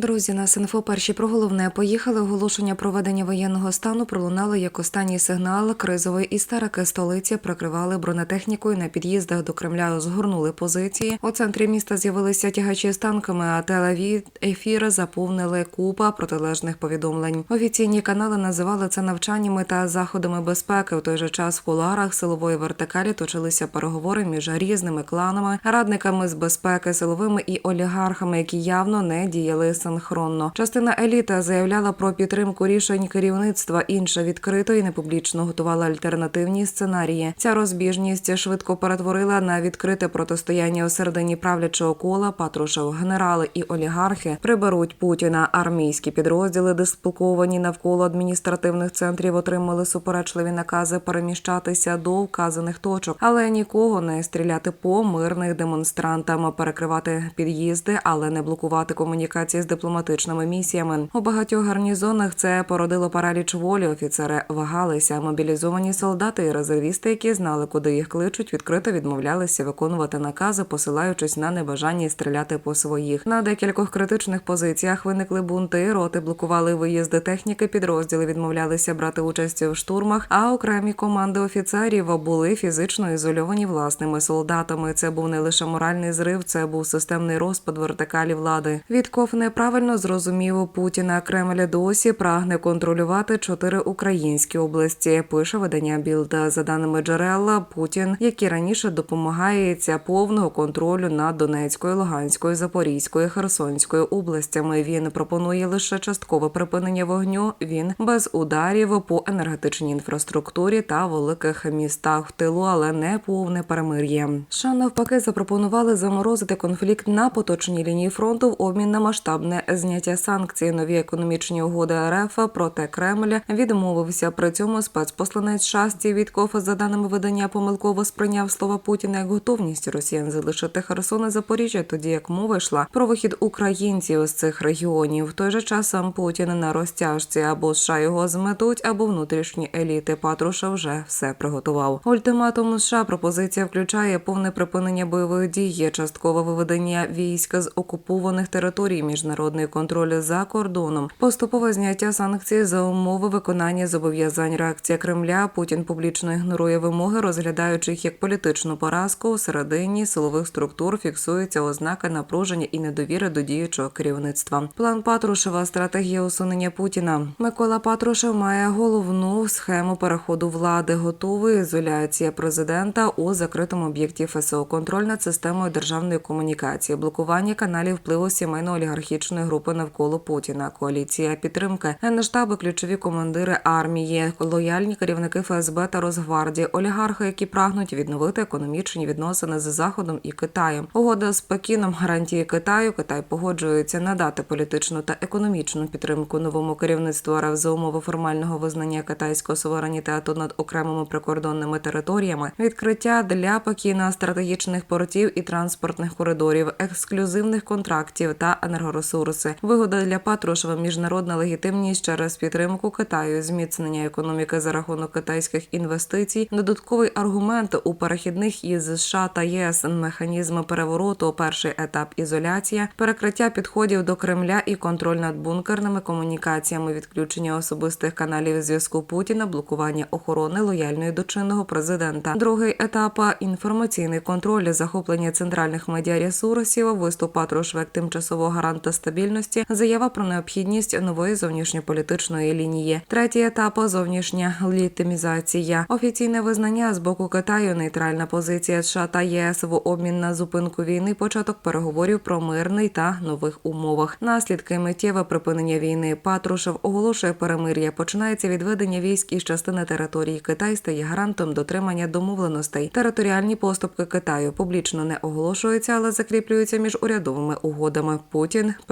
Друзі, на Синфо перші про головне поїхали. Оголошення проведення воєнного стану пролунало як останній сигнал кризової істерики. Столиці прикривали бронетехнікою на під'їздах до Кремля. Згорнули позиції. У центрі міста з'явилися тягачі з танками. А телеві ефір заповнили купа протилежних повідомлень. Офіційні канали називали це навчаннями та заходами безпеки. У той же час в куларах силової вертикалі точилися переговори між різними кланами, радниками з безпеки, силовими і олігархами, які явно не діяли синхронно. Частина еліти заявляла про підтримку рішень керівництва, інша відкрито і непублічно готувала альтернативні сценарії. Ця розбіжність швидко перетворила на відкрите протистояння у середині правлячого кола. Патрушев, генерали і олігархи приберуть Путіна. Армійські підрозділи, дислоковані навколо адміністративних центрів, отримали суперечливі накази переміщатися до вказаних точок, але нікого не стріляти по мирних демонстрантам, перекривати під'їзди, але не блокувати комунікації з дипломатичними місіями. У багатьох гарнізонах це породило параліч волі. Офіцери вагалися. Мобілізовані солдати і резервісти, які знали, куди їх кличуть, відкрито відмовлялися виконувати накази, посилаючись на небажання стріляти по своїх. На декількох критичних позиціях виникли бунти. Роти блокували виїзди техніки. Підрозділи відмовлялися брати участь в штурмах. А окремі команди офіцерів були фізично ізольовані власними солдатами. Це був не лише моральний зрив, це був системний розпад вертикалі влади. Вітков неправильно зрозумів Путіна. Кремль досі прагне контролювати чотири українські області. Пише видання Білда. За даними джерела, Путін, який раніше допомагається повного контролю над Донецькою, Луганською, Запорізькою, Херсонською областями. Він пропонує лише часткове припинення вогню. Він без ударів по енергетичній інфраструктурі та великих містах в тилу, але не повне перемир'я. США навпаки запропонували заморозити конфлікт на поточній лінії фронту в обмін на масштабне зняття санкцій. Нові економічні угоди РФ проте Кремль відмовився. При цьому спецпосланець США Стів Вітков, за даними видання, помилково сприйняв слова Путіна як готовність росіян залишити Херсон і Запоріжжя, тоді як мова йшла про вихід українців з цих регіонів. В той же час сам Путін на розтяжці або США його зметуть, або внутрішні еліти. Патруша вже все приготував. Ультиматум США пропозиція включає повне припинення бойових дій, часткове виведення військ з окупованих територій, міжнародний контроль за кордоном, поступове зняття санкцій за умови виконання зобов'язань. Реакція Кремля Путін публічно ігнорує вимоги, розглядаючи їх як політичну поразку. У середині силових структур фіксується ознака напруження і недовіри до діючого керівництва. План Патрушева стратегія усунення Путіна. Микола Патрушев має головну схему переходу влади. Готовий ізоляція президента у закритому об'єкті ФСО, контроль над системою державної комунікації, блокування каналів впливу сімейно-олігархічної групи навколо Путіна, коаліція підтримки, генштаби, ключові командири армії, лояльні керівники ФСБ та Росгвардії, олігархи, які прагнуть відновити економічні відносини з Заходом і Китаєм. Угода з Пекіном гарантії Китаю. Китай погоджується надати політичну та економічну підтримку новому керівництву РФ за умови формального визнання китайського суверенітету над окремими прикордонними територіями, відкриття для Пекіна стратегічних портів і транспортних коридорів, ексклюзивних контрактів та енергоресурси. Вигода для Патрушева міжнародна легітимність через підтримку Китаю, зміцнення економіки за рахунок китайських інвестицій, додатковий аргумент у перехідних із США та ЄС механізми перевороту. Перший етап ізоляція, перекриття підходів до Кремля і контроль над бункерними комунікаціями, відключення особистих каналів зв'язку Путіна, блокування охорони лояльної до чинного президента. Другий етап інформаційний контроль, захоплення центральних медіаресурсів, виступ Патрушева як тимчасового гаранта стабільності, заява про необхідність нової зовнішньополітичної лінії. Третій етап зовнішня літимізація, офіційне визнання з боку Китаю, нейтральна позиція США та ЄС в обмін на зупинку війни, початок переговорів про мирний та нових умовах. Наслідки миттєве припинення війни. Патрушев оголошує перемир'я. Починається відведення військ із частини території. Китай стає гарантом дотримання домовленостей. Територіальні поступки Китаю публічно не оголошуються, але закріплюються між урядовими угодами. Путін,